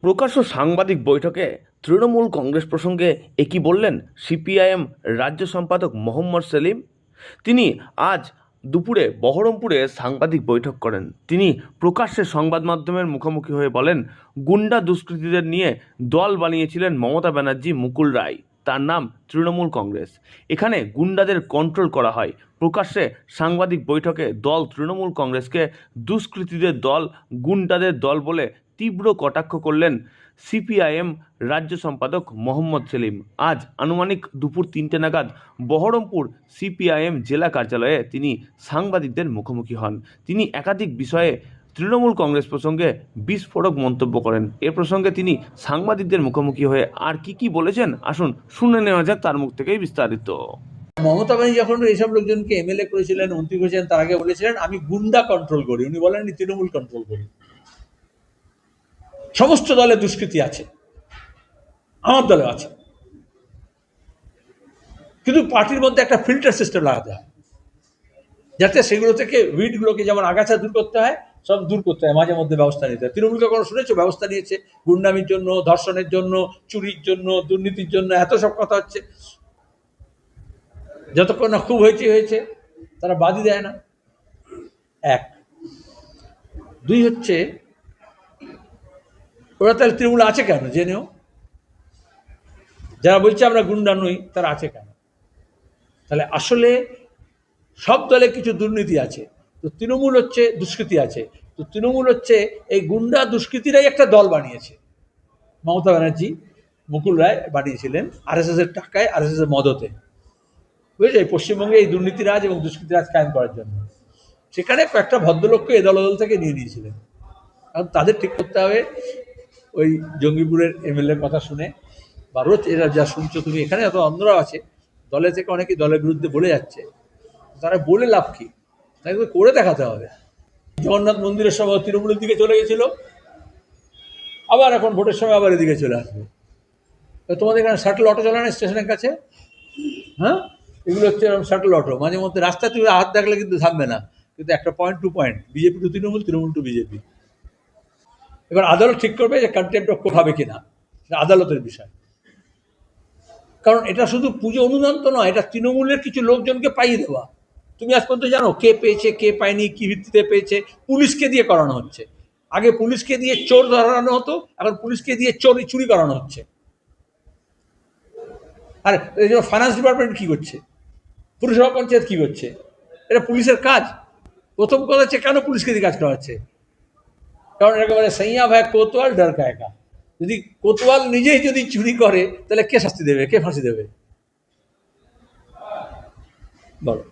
প্রকাশ্য সাংবাদিক বৈঠকে তৃণমূল কংগ্রেস প্রসঙ্গে একই বললেন সিপিআইএম রাজ্য সম্পাদক মোহাম্মদ সেলিম? তিনি আজ দুপুরে বহরমপুরে সাংবাদিক বৈঠক করেন। তিনি প্রকাশ্যে সংবাদ মাধ্যমের মুখোমুখি হয়ে বলেন, গুন্ডা দুষ্কৃতীদের নিয়ে দল বানিয়েছিলেন মমতা ব্যানার্জি মুকুল রায়। তার নাম তৃণমূল কংগ্রেস। এখানে গুন্ডাদের কন্ট্রোল করা হয়। প্রকাশ্যে সাংবাদিক বৈঠকে দল তৃণমূল কংগ্রেসকে দুষ্কৃতীদের দল, গুন্ডাদের দল বলে তীব্র কটাক্ষ করলেন সিপিআইএম রাজ্য সম্পাদক মোহাম্মদ সেলিম। আজ আনুমানিক দুপুর তিনটে নাগাদ বহরমপুর সিপিআইএম জেলা কার্যালয়ে তিনি সাংবাদিকদের মুখোমুখি হন। তিনি একাধিক বিষয়ে তৃণমূল কংগ্রেস প্রসঙ্গে বিস্ফোরক মন্তব্য করেন। এ প্রসঙ্গে তিনি সাংবাদিকদের মুখোমুখি হয়ে আর কি কি বলেছেন আসুন শুনে নেওয়া যাক তার মুখ থেকেই বিস্তারিত। মমতা ব্যানার্জি যখন এইসব লোকজনকে এমএলএ করেছিলেন মন্ত্রী করেছিলেন তার আগে বলেছিলেন, আমি গুন্ডা কন্ট্রোল করি। উনি বলেননি, তৃণমূল কন্ট্রোল করি। সমস্ত দলে দুষ্কৃতি আছে। আমার দলে আছে। কিন্তু পার্টির মধ্যে একটা ফিল্টার সিস্টেম লাগাতে হয়। যাতে সেগুলো থেকে উইডগুলোকে যেমন আগাছা দূর করতে হয়, সব দূর করতে হয়, মাঝে মধ্যে ব্যবস্থা নিতে হয়। তৃণমূলকে কোনো শুনেছো, ব্যবস্থা নিয়েছে গুন্ডামির জন্য, ধর্ষণের জন্য, চুরির জন্য, দুর্নীতির জন্য, এত সব কথা হচ্ছে। যতক্ষণ না খুব হয়েছে হয়েছে, তারা বাদই দেয় না। এক। দুই হচ্ছে ওরা তাহলে তৃণমূল আছে কেন? জেনেও যারা বলছে আমরা গুন্ডা নই, তারা আছে কেন? তাহলে আসলে সব দলে কিছু দুর্নীতি আছে। তো তৃণমূল হচ্ছে দুষ্কৃতি আছে। তো তৃণমূল হচ্ছে এই গুন্ডা দুষ্কৃতিরাই একটা দল বানিয়েছে। মমতা ব্যানার্জি, মুকুল রায় বানিয়েছিলেন আরএসএস এর টাকায় আরএসএস এর মদতে। বুঝেছে? পশ্চিমবঙ্গে এই দুর্নীতিরাজ এবং দুষ্কৃতিরাজ কায়েম করার জন্য। সেখানে কয়েকটা ভদ্রলোককে এ দলদল থেকে নিয়ে নিয়েছিলেন। কারণ তাদের ঠিক করতে হবে ওই জঙ্গিপুরের এমএলএর কথা শুনে বা রোজ এরা যা শুনছো, তুমি এখানে এত অন্যরাও আছে, দলে থেকে অনেকেই দলের বিরুদ্ধে বলে যাচ্ছে। তারা বলে লাভ কি? তাকে করে দেখাতে হবে। জগন্নাথ মন্দিরের সময় তৃণমূলের দিকে চলে গেছিল। আবার এখন ভোটের সময় আবার এদিকে চলে আসবে। তোমাদের এখানে শাটল অটো চলে না স্টেশনের কাছে? হ্যাঁ? এগুলো হচ্ছে এরকম শাটল অটো মাঝে মধ্যে রাস্তায় তুমি হাত দেখলে কিন্তু থামবে না। কিন্তু একটা point to point BJP to Trinamool Trinamool to BJP এবার আদালত ঠিক করবে যে কন্টেম্প অফ কোর্ট হবে কিনা আদালতের বিষয়। কারণ এটা শুধু পুজো অনুদান তো নয়, এটা তৃণমূলের কিছু লোকজনকে পাইয়ে দেওয়া। তুমি আজ পর্যন্ত জানো কে পেয়েছে, কে পায়নি, কি ভিত্তিতে পেয়েছে, পুলিশকে দিয়ে করানো হচ্ছে। আগে পুলিশকে দিয়ে চোর ধরানো হতো, এখন পুলিশকে দিয়ে চোরি চুরি করানো হচ্ছে। আর এই জন্য ফাইন্যান্স ডিপার্টমেন্ট কী করছে? পুরসভা পঞ্চায়েত কী করছে? এটা পুলিশের কাজ। প্রথম কথা হচ্ছে কেন পুলিশকে দিয়ে কাজ করা হচ্ছে কারণ একেবারে সাইয়া ভাই, কোতোয়াল ডর কায়কা যদি কোতোয়াল নিজেই যদি চুরি করে, তাহলে কে শাস্তি দেবে? কে ফাঁসি দেবে? বলো।